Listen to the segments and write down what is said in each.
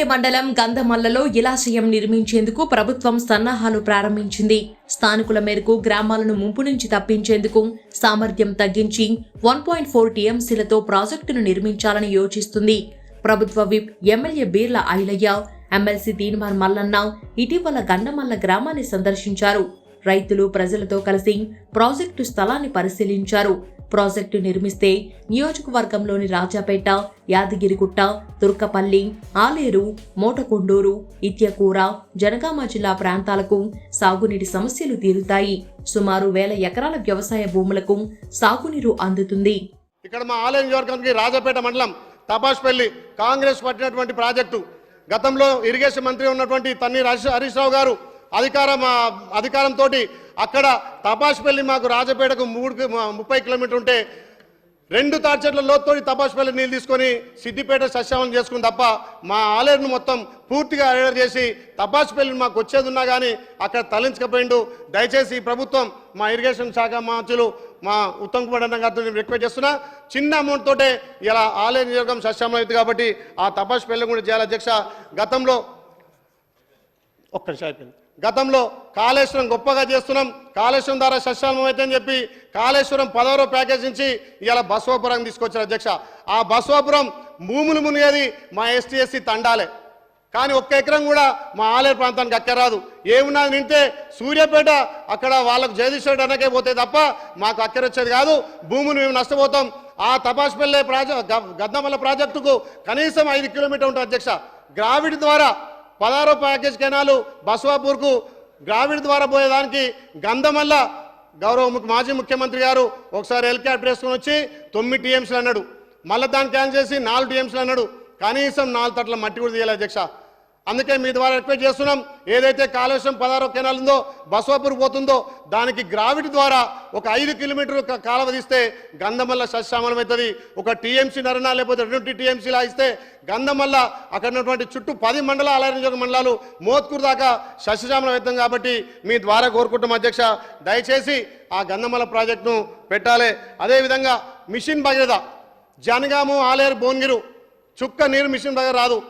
చింతపల్లి మండలం గంధమల్లలో జలాశయం నిర్మించేందుకు ప్రభుత్వం సన్నాహాలు ప్రారంభించింది. స్థానికుల మేరకు గ్రామాలను ముంపు నుంచి తప్పించేందుకు సామర్థ్యం తగ్గించి వన్ పాయింట్ ఫోర్ టీఎంసీలతో ప్రాజెక్టును నిర్మించాలని యోచిస్తుంది. ప్రభుత్వ whip MLA Beerla Ailaiah MLC Teenmar Mallanna ఇటీవల గండమల్ల గ్రామాన్ని సందర్శించారు. రైతులు ప్రజలతో కలిసి ప్రాజెక్టు స్థలాన్ని పరిశీలించారు. ప్రాజెక్టు నిర్మిస్తే నియోజకవర్గంలోని రాజాపేట యాదగిరిగుట్ట తుర్కపల్లి ఆలేరు మోటకొండూరు ఇత్యకూర జనగామ జిల్లా ప్రాంతాలకు సాగునీటి సమస్యలు తీరుతాయి. సుమారు వేల ఎకరాల వ్యవసాయ భూములకు సాగునీరు అందుతుంది. ఇక్కడ మా ఆలయ నియోజకవర్గానికి రాజపేట మండలం తపాష్పల్లి కాంగ్రెస్ పట్టినటువంటి ప్రాజెక్టు. గతంలో ఇరిగేషన్ మంత్రి ఉన్నటువంటి తన్ని హరీష్ రావు గారు అధికారం అధికారంతో అక్కడ తపాష్పల్లి మాకు రాజపేటకు మూడు ముప్పై కిలోమీటర్ ఉంటే రెండు తాడ్చెట్ల లోతుతోటి తపాష్పల్లి నీళ్ళు తీసుకొని సిద్దిపేట సస్యావనం చేసుకుని తప్ప మా ఆలేరును మొత్తం పూర్తిగా అరేడర్ చేసి తపాష్పల్లి మాకు వచ్చేది ఉన్నా కానీ అక్కడ తరలించకపోయిండు. దయచేసి ఈ ప్రభుత్వం మా ఇరిగేషన్ శాఖ మంత్రులు మా ఉత్తమ్ కుమార్ అన్న గారితో నేను రిక్వెస్ట్ చేస్తున్నా. చిన్న అమౌంట్ తోటే ఇలా ఆలయ నియోజకం సస్యామలం అవుతుంది కాబట్టి ఆ తపాష్పల్లి కూడా చేయాలి అధ్యక్ష. గతంలో ఒక్క నిమిషం అయిపోయింది గతంలో కాళేశ్వరం గొప్పగా చేస్తున్నాం. కాళేశ్వరం ద్వారా సస్యాలం అయితే అని చెప్పి కాళేశ్వరం పదవరో ప్యాకేజ్ నుంచి ఇలా బసవాపురం తీసుకొచ్చారు అధ్యక్ష. ఆ బసవాపురం భూములు మునిగేది మా ఎస్టీ ఎస్సీ తండాలే. కానీ ఒక్క ఎకరం కూడా మా ఆలేరు ప్రాంతానికి అక్కరాదు ఏమున్నా నింటే సూర్యాపేట అక్కడ వాళ్ళకు జగదీశ్వరుడు అనకే పోతే తప్ప మాకు అక్కర వచ్చేది కాదు. భూములు మేము నష్టపోతాం. ఆ తపాస్పల్లె ప్రాజెక్ట్ గద్దమల్ల ప్రాజెక్టుకు కనీసం ఐదు కిలోమీటర్ ఉంటుంది అధ్యక్ష. గ్రావిడ్ ద్వారా పదహారో ప్యాకేజ్ కెనాలు బసవాపూర్కు గ్రావిడ్ ద్వారా పోయేదానికి గంధమల్ల గౌరవ మాజీ ముఖ్యమంత్రి గారు ఒకసారి హెలికాప్టర్ వేసుకొని వచ్చి తొమ్మిది టీఎంసీలు అన్నాడు. మళ్ళీ దాన్ని క్యాన్సిల్ చేసి నాలుగు టీఎంసీలు అన్నాడు. కనీసం నాలుగు తట్ల మట్టి కూడా తీయాలి అధ్యక్ష. అందుకే మీ ద్వారా రిక్వెస్ట్ చేస్తున్నాం. ఏదైతే కాళేశ్వరం పదహారో కెనాల్ ఉందో బసవాపూర్ పోతుందో దానికి గ్రావిటీ ద్వారా ఒక ఐదు కిలోమీటర్లు క- కాలువ తీస్తే గంధమల్ల సస్యామలం అవుతుంది. ఒక టీఎంసీ నరణ లేకపోతే రెండు టీఎంసీలా ఇస్తే గంధమల్ల అక్కడ ఉన్నటువంటి చుట్టూ పది మండల అలాయ మండలాలు మోత్కూరు దాకా సస్యశ్యామలం అవుతాం కాబట్టి మీ ద్వారా కోరుకుంటాం అధ్యక్ష. దయచేసి ఆ గంధమల్ల ప్రాజెక్టును పెట్టాలి. అదేవిధంగా మిషన్ భగీరథ జనగాము ఆలేరు భువనగిరు చుక్క నీరు మిషన్ దగ్గర రాదు.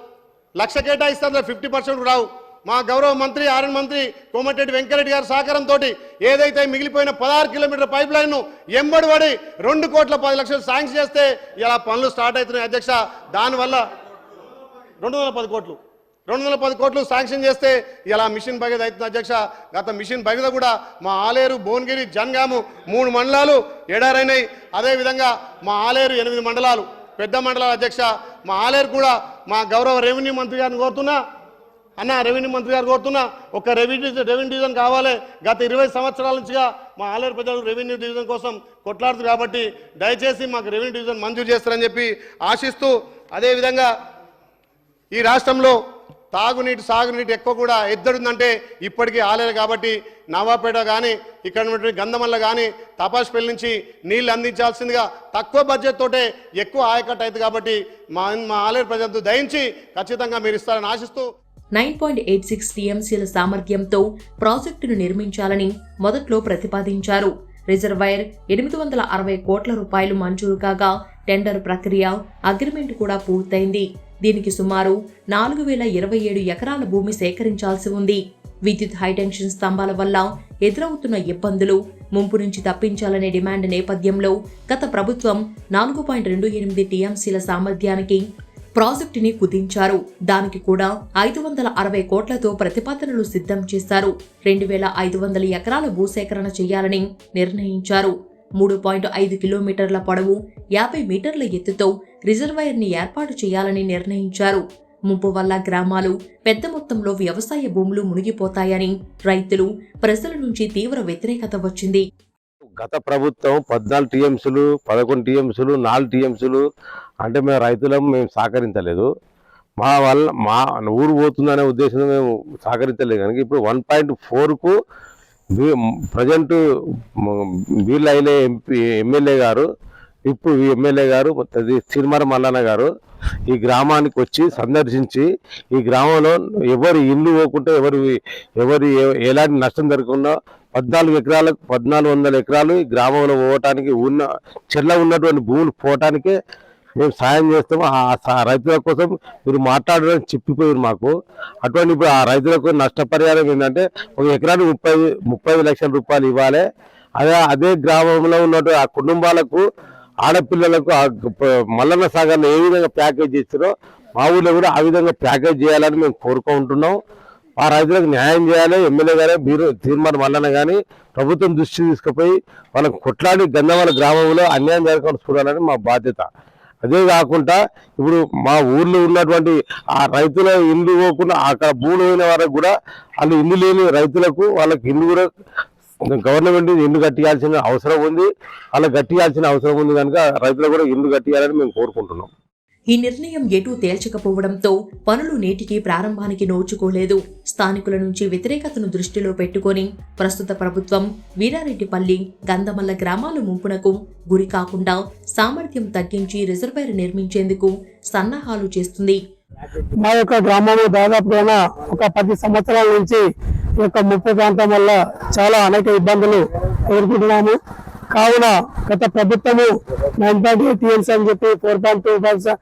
లక్ష కేటాయిస్తే ఫిఫ్టీ పర్సెంట్ రావు. మా గౌరవ మంత్రి ఆర్ఎన్ మంత్రి కోమటిరెడ్డి వెంకరెడ్డి గారి సహకారంతో ఏదైతే మిగిలిపోయిన పదహారు కిలోమీటర్ పైప్ లైన్ ఎంబడిబడి రెండు కోట్ల పది లక్షలు శాంక్షన్ చేస్తే ఇలా పనులు స్టార్ట్ అవుతున్నాయి అధ్యక్ష. దానివల్ల రెండు వందల పది కోట్లు. రెండు వందల పది కోట్లు శాంక్షన్ చేస్తే ఇలా మిషన్ భగీరథ అవుతుంది అధ్యక్ష. గత మిషన్ భగీరథ కూడా మా ఆలేరు భువనగిరి జన్గాము మూడు మండలాలు ఎడారైనాయి. అదేవిధంగా మా ఆలేరు ఎనిమిది మండలాలు. పెద్ద మండల అధ్యక్ష మా ఆలేరు కూడా మా గౌరవ రెవెన్యూ మంత్రి గారిని కోరుతున్నా. అన్న రెవెన్యూ మంత్రి గారు కోరుతున్నా. ఒక రెవెన్యూ రెవెన్యూ డివిజన్ కావాలి. గత ఇరవై సంవత్సరాల నుంచిగా మా ఆలేరు ప్రజలు రెవెన్యూ డివిజన్ కోసం కొట్లాడుతుంది కాబట్టి దయచేసి మాకు రెవెన్యూ డివిజన్ మంజూరు చేస్తారని చెప్పి ఆశిస్తూ అదేవిధంగా ఈ రాష్ట్రంలో తాగునీటి సాగునీటి ఎక్కువ కూడా ఎద్దడుందంటే ఇప్పటికీ ఆలేదు కాబట్టి నవాపేట కానీ ఇక్కడ ఉన్నటువంటి గంధమల్ల కానీ తపాస్పల్లి నుంచి నీళ్ళు అందించాల్సిందిగా తక్కువ బడ్జెట్ తోటే ఎక్కువ ఆయకట్ అవుతుంది కాబట్టి మా మా ఆలేరు ప్రజలతో దయించి ఖచ్చితంగా మీరు ఇస్తారని ఆశిస్తూ నైన్ పాయింట్ ఎయిట్ సిక్స్ టీఎంసీల సామర్థ్యంతో ప్రాజెక్టును నిర్మించాలని మొదట్లో ప్రతిపాదించారు. రిజర్వాయర్ ఎనిమిది వందల అరవై కోట్ల రూపాయలు మంజూరు కాగా టెండర్ ప్రక్రియ అగ్రిమెంట్ కూడా పూర్తయింది. దీనికి సుమారు నాలుగు వేల ఇరవై ఏడు ఎకరాల భూమి సేకరించాల్సి ఉంది. విద్యుత్ హైటెన్షన్ స్తంభాల వల్ల ఎదురవుతున్న ఇబ్బందులు ముంపు నుంచి తప్పించాలనే డిమాండ్ నేపథ్యంలో గత ప్రభుత్వం నాలుగు పాయింట్ రెండు ఎనిమిది టీఎంసీల సామర్థ్యానికి ప్రాజెక్టుని కుదించారు. దానికి కూడా ఐదు వందల అరవై కోట్లతో ప్రతిపాదనలు సిద్ధం చేశారు. రెండు వేల ఐదు వందల ఎకరాల భూసేకరణ చేయాలని నిర్ణయించారు. మూడు పాయింట్ ఐదు కిలోమీటర్ల పొడవు యాభై మీటర్ల ఎత్తుతో రిజర్వాయర్ని ఏర్పాటు చేయాలని నిర్ణయించారు. ముంపు వల్ల గ్రామాలు పెద్ద మొత్తంలో వ్యవసాయ భూములు మునిగిపోతాయని రైతులు ప్రజల నుంచి తీవ్ర వ్యతిరేకత వచ్చింది. గత ప్రభుత్వం పద్నాలుగు టీఎంసీలు పదకొండు టీఎంసీలు నాలుగు టీఎంసీలు అంటే మేము రైతులం మేము సహకరించలేదు. మా వల్ల మా ఊరు పోతుందనే ఉద్దేశంతో మేము సహకరించలేదు. కనుక ఇప్పుడు వన్ పాయింట్ ఫోర్కు ప్రజెంట్ వీళ్ళు అయిన ఎంపీ ఎమ్మెల్యే గారు ఇప్పుడు ఎమ్మెల్యే గారు సిరిమర మల్లన్న గారు ఈ గ్రామానికి వచ్చి సందర్శించి ఈ గ్రామంలో ఎవరు ఇల్లు పోకుండా ఎవరు ఎవరు ఎలాంటి నష్టం జరగకుండా పద్నాలుగు ఎకరాలకు పద్నాలుగు వందల ఎకరాలు ఈ గ్రామంలో పోవటానికి ఉన్న చెల్ల ఉన్నటువంటి భూములు పోవటానికే మేము సాయం చేస్తాము. ఆ రైతుల కోసం మీరు మాట్లాడడం చెప్పిపోయారు మాకు. అటువంటి ఇప్పుడు ఆ రైతులకు నష్టపరిహారం ఏంటంటే ఒక ఎకరానికి ముప్పై ముప్పై లక్షల రూపాయలు ఇవ్వాలి. అదే అదే గ్రామంలో ఉన్నటువంటి ఆ కుటుంబాలకు ఆడపిల్లలకు మల్లన్న సాగర్లో ఏ విధంగా ప్యాకేజ్ ఇచ్చారో మా ఊళ్ళో కూడా ఆ విధంగా ప్యాకేజ్ చేయాలని మేము కోరుకుంటున్నాం ఆ రైతులకు న్యాయం చేయాలి ఎమ్మెల్యే గానీ మీరు తీర్మానం మల్లన కానీ ప్రభుత్వం దృష్టి తీసుకుపోయి వాళ్ళకు కొట్లాడి గంధవాల గ్రామంలో అన్యాయం జరగకుండా చూడాలని మా బాధ్యత. అదే కాకుండా ఇప్పుడు మా ఊర్లో ఉన్నటువంటి ఆ రైతుల ఇల్లు పోకుండా అక్కడ భూమి పోయిన వరకు కూడా వాళ్ళు ఇల్లు లేని రైతులకు వాళ్ళకి ఇల్లు కూడా గవర్నమెంట్ ఇండ్లు కట్టియాల్సిన అవసరం ఉంది. అలా కట్టియాల్సిన అవసరం ఉంది కనుక రైతులకు కూడా ఇండ్లు కట్టియాలని మేము కోరుకుంటున్నాం. ఈ నిర్ణయం ఎటూ తేల్చకపోవడంతో పనులు నేటికి ప్రారంభానికి నోచుకోలేదు. స్థానికుల నుంచి వ్యతిరేకతను దృష్టిలో పెట్టుకొని ప్రస్తుత ప్రభుత్వం వీరారెడ్డిపల్లి గంధమల్ల గ్రామాల ముంపునకు గురి కాకుండా సామర్థ్యం తగ్గించి రిజర్వాయర్ నిర్మించేందుకు సన్నాహాలు చేస్తుంది. మా యొక్క గ్రామంలో దాదాపుగా ఒక పది సంవత్సరాల నుంచి ఈ యొక్క ముప్పు ప్రాంతం వల్ల చాలా అనేక ఇబ్బందులు ఎదుర్కొంటున్నాము. కావున గత ప్రభుత్వము నైన్ పాయింట్ ఎయిట్ టీఎంసీ అని చెప్పి four point two percent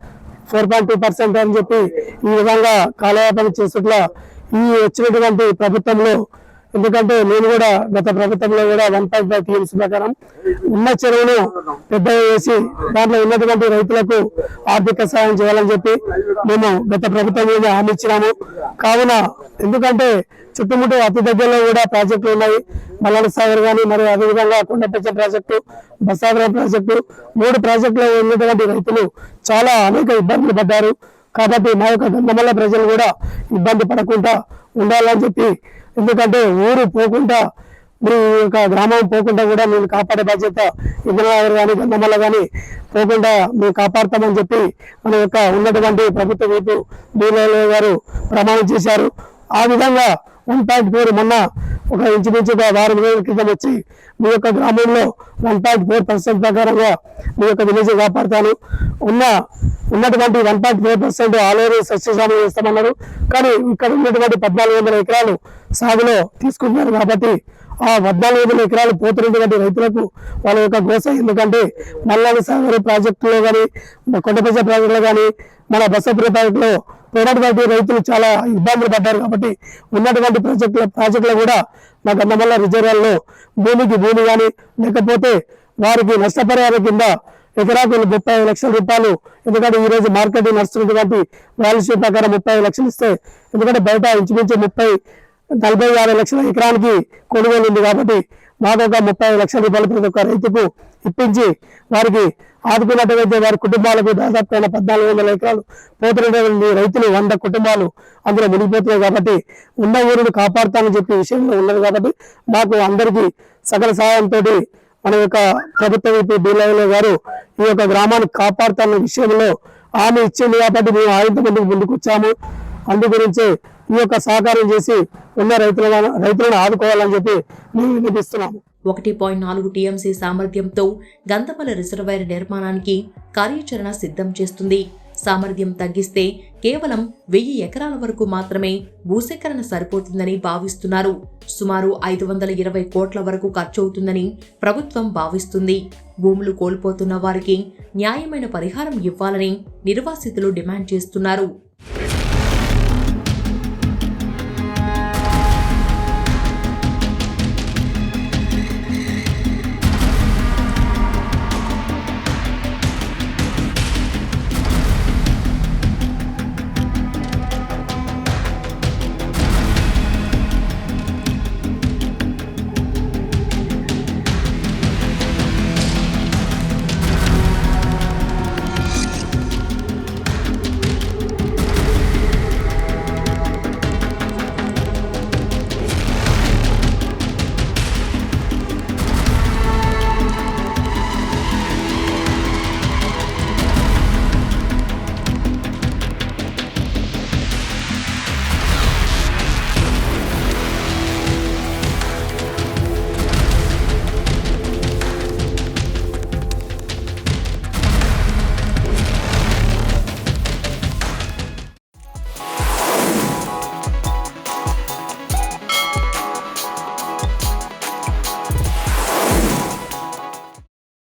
four point two percent అని చెప్పి ఈ విధంగా కాలయాపన చేసేట్ల ఈ వచ్చినటువంటి ప్రభుత్వంలో ఎందుకంటే నేను కూడా గత ప్రభుత్వంలో కూడా వన్ పాయింట్ ఫైవ్ టీఎంసీ ప్రకారం ఉన్న చెరువును పెద్దగా వేసి దాంట్లో ఉన్నటువంటి రైతులకు ఆర్థిక సహాయం చేయాలని చెప్పి మేము గత ప్రభుత్వం మీద హామీ ఇచ్చినాము. కావున ఎందుకంటే చుట్టుముట్టు అతి దగ్గరలో కూడా ప్రాజెక్టులు ఉన్నాయి. మల్లన సాగర్ కానీ మరియు అదేవిధంగా కొండపెట్టే ప్రాజెక్టు బసాగరం ప్రాజెక్టు మూడు ప్రాజెక్టులో ఉన్నటువంటి రైతులు చాలా అనేక ఇబ్బందులు పడ్డారు. కాబట్టి మా యొక్క గంధమల్ల ప్రజలు కూడా ఇబ్బంది పడకుండా ఉండాలని చెప్పి ఎందుకంటే ఊరు పోకుండా మీ యొక్క గ్రామం పోకుండా కూడా మేము కాపాడే బాధ్యత ఇంద్రనగర్ కానీ గంధమల్ల కానీ పోకుండా మేము కాపాడుతామని చెప్పి మన యొక్క ఉన్నటువంటి ప్రభుత్వ వైపు బీలే గారు ప్రమాణం చేశారు. ఆ విధంగా వన్ పాయింట్ ఫోర్ మొన్న ఒక ఇంచుమించుగా వారం రోజుల క్రితం వచ్చి మీ యొక్క గ్రామంలో వన్ పాయింట్ ఫోర్ పర్సెంట్ ప్రకారంగా మీ యొక్క విలేజ్ కాపాడుతాను. ఉన్న ఉన్నటువంటి one point four percent already సస్యశామం చేస్తామన్నారు. కానీ ఇక్కడ ఉన్నటువంటి పద్నాలుగు వందల ఎకరాలు సాగులో తీసుకుంటున్నారు కాబట్టి ఆ పద్నాలుగు వందల ఎకరాలు పోతున్నటువంటి రైతులకు వాళ్ళ యొక్క గోస. ఎందుకంటే మల్లాని సాగర్ ప్రాజెక్టులో కానీ కొండపచ్చ ప్రాజెక్టులో కానీ మన బసపుర ప్రాజెక్టులో పోయినటువంటి రైతులు చాలా ఇబ్బందులు పడ్డారు కాబట్టి ఉన్నటువంటి ప్రాజెక్టుల ప్రాజెక్టులు కూడా మా గన్నమల్ల రిజర్వాల్లో భూమికి భూమి కానీ లేకపోతే వారికి నష్టపరిహారం కింద ఎకరాకు ముప్పై లక్షల రూపాయలు. ఎందుకంటే ఈ రోజు మార్కెట్ నడుస్తున్నటువంటి వాల్యూసీ ప్రకారం ముప్పై ఐదు లక్షలు ఇస్తే ఎందుకంటే బయట ఇంచుమించు ముప్పై నలభై యాభై లక్షల ఎకరానికి కొనుగోలు ఉంది కాబట్టి మాకు ఒక ముప్పై లక్షల రూపాయలు ప్రతి ఒక్క రైతుకు ఇప్పించి వారికి ఆదుకున్నట్టయితే వారి కుటుంబాలకు దాదాపు పద్నాలుగు వందల ఎకరాలు పోతున్నటువంటి రైతులు వంద కుటుంబాలు అందులో మునిగిపోతున్నాయి కాబట్టి ఉన్న ఊరిని కాపాడుతానని చెప్పి విషయంలో ఉన్నది కాబట్టి మాకు అందరికీ సకల సహాయంతో మన యొక్క ప్రభుత్వ విపి బీలైల గారు ఈ యొక్క గ్రామాన్ని కాపాడుతున్న విషయంలో ఆమె ఇచ్చింది కాబట్టి మేము ఆయనతో ముందుకు ముందుకు వచ్చాము అందు గురించి ఈ యొక్క సహకారం చేసి ఉన్న రైతులను రైతులను ఆదుకోవాలని చెప్పి మేము వినిపిస్తున్నాము ఒకటి పాయింట్ నాలుగు టీఎంసీ సామర్థ్యంతో గంధమల రిజర్వాయర్ నిర్మాణానికి కార్యాచరణ సిద్ధం చేస్తుంది. సామర్థ్యం తగ్గిస్తే కేవలం వెయ్యి ఎకరాల వరకు మాత్రమే భూసేకరణ సరిపోతుందని భావిస్తున్నారు. సుమారు ఐదు వందల ఇరవై కోట్ల వరకు ఖర్చవుతుందని ప్రభుత్వం భావిస్తుంది. భూములు కోల్పోతున్న వారికి న్యాయమైన పరిహారం ఇవ్వాలని నిర్వాసితులు డిమాండ్ చేస్తున్నారు.